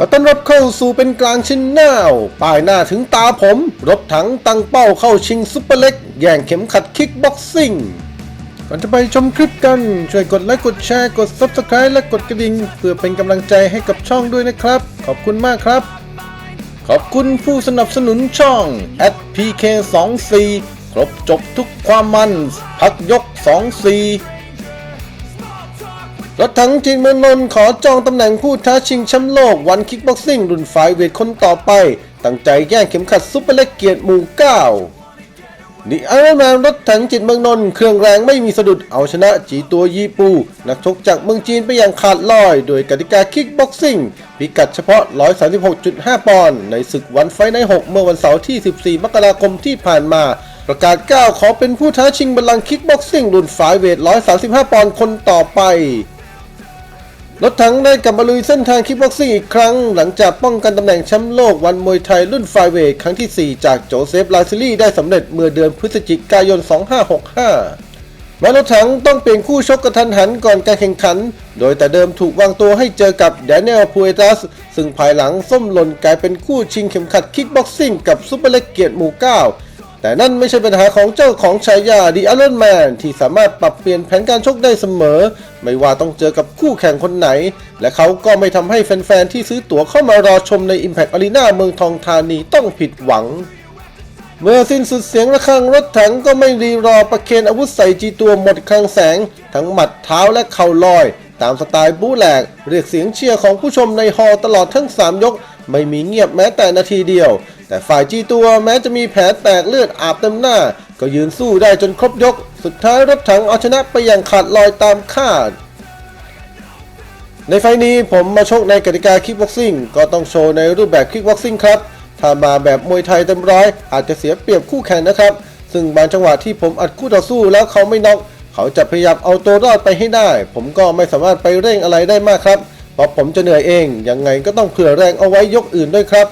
ขอต้อนรับเข้าสู่เป็นกลางชิ้นหน้าป้ายหน้าถึงตาผม รถถังตั้งเป้าเข้าชิงซุปเปอร์เล็ก แย่งเข็มขัดคิกบ็อกซิ่ง ก่อนจะไปชมคลิปกัน ช่วยกดไลค์กดแชร์กด Subscribe และกดกระดิ่ง เพื่อเป็นกำลังใจให้กับช่องด้วยนะครับ ขอบคุณมากครับ ขอบคุณผู้สนับสนุนช่อง @pk24 ครบจบทุกความมัน พักยก 24 รถถังจีนเมืองนนท์ขอจองตำแหน่งผู้ท้าชิงแชมป์โลกวันคิกบ็อกซิ่งรุ่นไฟเวทคนต่อไป ตั้งใจแย่งเข็มขัดซุปเปอร์เล็กเกียรติหมู่9นี่ไอรอนแมนรถถังจิตเมืองนนท์เครื่องแรงไม่มีสะดุดเอาชนะจีตัวยีปู นักชกจากเมืองจีนไปอย่างขาดลอย โดยกติกาคิกบ็อกซิ่ง พิกัดเฉพาะ 136.5 ปอนด์ในศึกวันไฟใน6 เมื่อวันเสาร์ที่ 14 มกราคมที่ผ่านมา ประกาศก้าวขอเป็นผู้ท้าชิงบัลลังก์คิกบ็อกซิ่งรุ่นไฟเวท 135 ปอนด์คนต่อไป รถถังได้กลับมาลุยเส้นทางคิกบ็อกซิ่งอีกครั้ง หลังจากป้องกันตำแหน่งแชมป์โลกวันมวยไทยรุ่นไฟเวทครั้งที่ 4 จากโจเซฟลาซิลี่ได้สำเร็จเมื่อเดือนพฤศจิกายน 2565แม้รถถังต้องเปลี่ยนคู่ชกกระทันหันก่อนการแข่งขัน โดยแต่เดิมถูกวางตัวให้เจอกับแดเนียลพูเอตัส ซึ่งภายหลังส้มหล่นกลายเป็นคู่ชิงเข็มขัดคิกบ็อกซิ่งกับซุปเปอร์เล็กเกียรติหมู่9 แต่นั่นไม่ใช่ปัญหาของเจ้าของฉายาดีอ r รอนแมนที่สามารถปรับเปลี่ยนแผนการชกได้เสมอ ไม่ว่าต้องเจอกับคู่แข่งคนไหน และเขาก็ไม่ทำให้แฟนๆ ที่ซื้อตั๋วเข้ามารอชมใน Impact Arena เมืองทองธานีต้องผิดหวัง เมื่อสิ้นสุดเสียงระฆังรถถังก็ไม่รีรอประเคนอาวุธใส่จีตัวหมดคลังแสง ทั้งหมัดเท้าและเข่าลอย ตามสไตล์บู๊แหลก เรียกเสียงเชียร์ของผู้ชมในฮอลตลอดทั้ง 3 ยก ไม่มีเงียบแม้แต่นาทีเดียว แต่ฝ่ายจีตัวแม้จะมีแผลแตกเลือดอาบเต็มหน้า ก็ยืนสู้ได้จนครบยก สุดท้ายรถถังเอาชนะไปอย่างขาดลอยตามคาด ในไฟล์นี้ผมมาชกในกติกาคิกบ็อกซิ่งก็ต้องโชว์ในรูปแบบคิกบ็อกซิ่งครับ ถ้ามาแบบมวยไทยเต็มร้อย อาจจะเสียเปรียบคู่แข่งนะครับ ซึ่งบางจังหวะที่ผมอัดคู่ต่อสู้แล้วเขาไม่น็อกเขาจะพยายามเอาตัวรอดไปให้ได้ ผมก็ไม่สามารถไปเร่งอะไรได้มากครับ เพราะผมจะเหนื่อยเองยังไงก็ต้องเผื่อแรงเอาไว้ยกอื่นด้วยครับ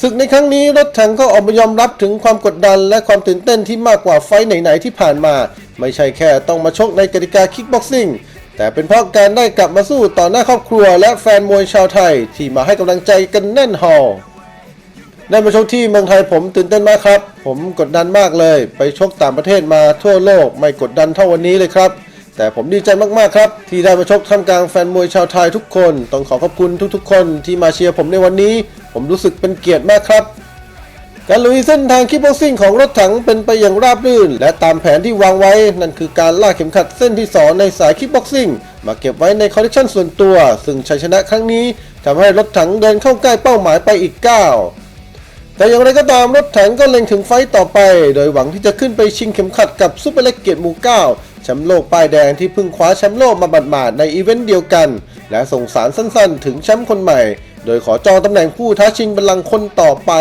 ศึกในครั้งนี้รถถังก็ออกมายอมรับถึงความกดดันและความตื่นเต้นที่มากกว่าไฟไหนๆที่ผ่านมา ไม่ใช่แค่ต้องมาชกในกติกาคิกบ็อกซิ่งแต่เป็นเพราะการได้กลับมาสู้ต่อหน้าครอบครัวและแฟนมวยชาวไทย ที่มาให้กำลังใจกันแน่นฮอลล์ได้มาชกที่เมืองไทยผมตื่นเต้นมากครับ ผมกดดันมากเลย ไปชกต่างประเทศมาทั่วโลกไม่กดดันเท่าวันนี้เลยครับ แต่ผมดีใจมากๆครับ ที่ได้มาชกท่ามกลางแฟนมวยชาวไทยทุกคน ต้องขอขอบคุณทุกๆ คนที่มาเชียร์ผมในวันนี้ ผมรู้สึกเป็นเกียรติมากครับ การลุยเส้นทางคิกบ็อกซิ่งของรถถังเป็นไปอย่างราบรื่น และตามแผนที่วางไว้ นั่นคือการล่ากเข็มขัดเส้นที่ 2 ในสายคิกบ็อกซิ่ง มาเก็บไว้ในคอลเลคชันส่วนตัว ซึ่งชัยชนะครั้งนี้ทำให้รถถังเดินเข้าใกล้เป้าหมายไปอีก9แต่อย่างไรก็ตามรถถังก็เล็งถึงไฟต่อไป โดยหวังที่จะขึ้นไปชิงเข็มขัดกับซุปเปอร์เล็กเกียรติหมู่9แชมป์โลกป้ายแดงที่เพิ่งคว้าแชมป์โลกมาบัดหมาดในอีเวนต์เดียวกัน และส่งสารสั้นๆ ถึงแชมป์คนใหม่ โดยขอจองตำแหน่งผู้ท้าชิงบัลลังก์คนต่อไป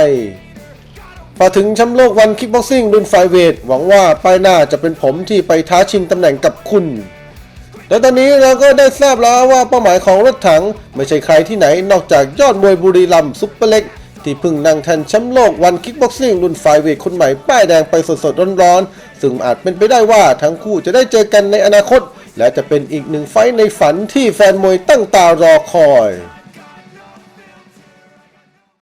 พอถึงแชมป์โลกวันคิกบ็อกซิ่งรุ่นไฟเวทหวังว่าป้ายหน้าจะเป็นผมที่ไปท้าชิงตำแหน่งกับคุณ และตอนนี้เราก็ได้ทราบแล้วว่าเป้าหมายของรถถังไม่ใช่ใครที่ไหนนอกจากยอดมวยบุรีรัมย์ซุปเปอร์เล็กที่เพิ่งนั่งแทนแชมป์โลกวันคิกบ็อกซิ่งรุ่นไฟเวทคนใหม่ป้ายแดงไปสดๆร้อนๆ ซึ่งอาจเป็นไปได้ว่าทั้งคู่จะได้เจอกันในอนาคต และจะเป็นอีกหนึ่งไฟในฝันที่แฟนมวยตั้งตารอคอย